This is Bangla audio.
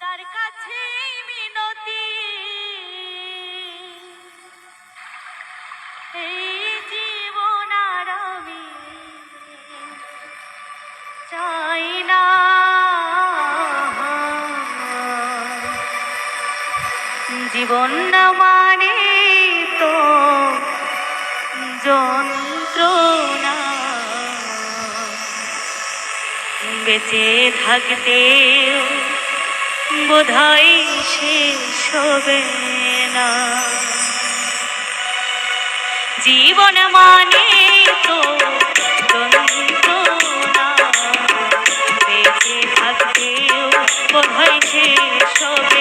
তার কাছে মিনতি। এই জীবন আর আমি চাই না। জীবন না মানে তো যন্ত্রণা বেঁচে থাকতে বোধহয় শেষ হবে না। জীবন মানে তো বেঁচে থাকতেও বোধহয় শেষ হবে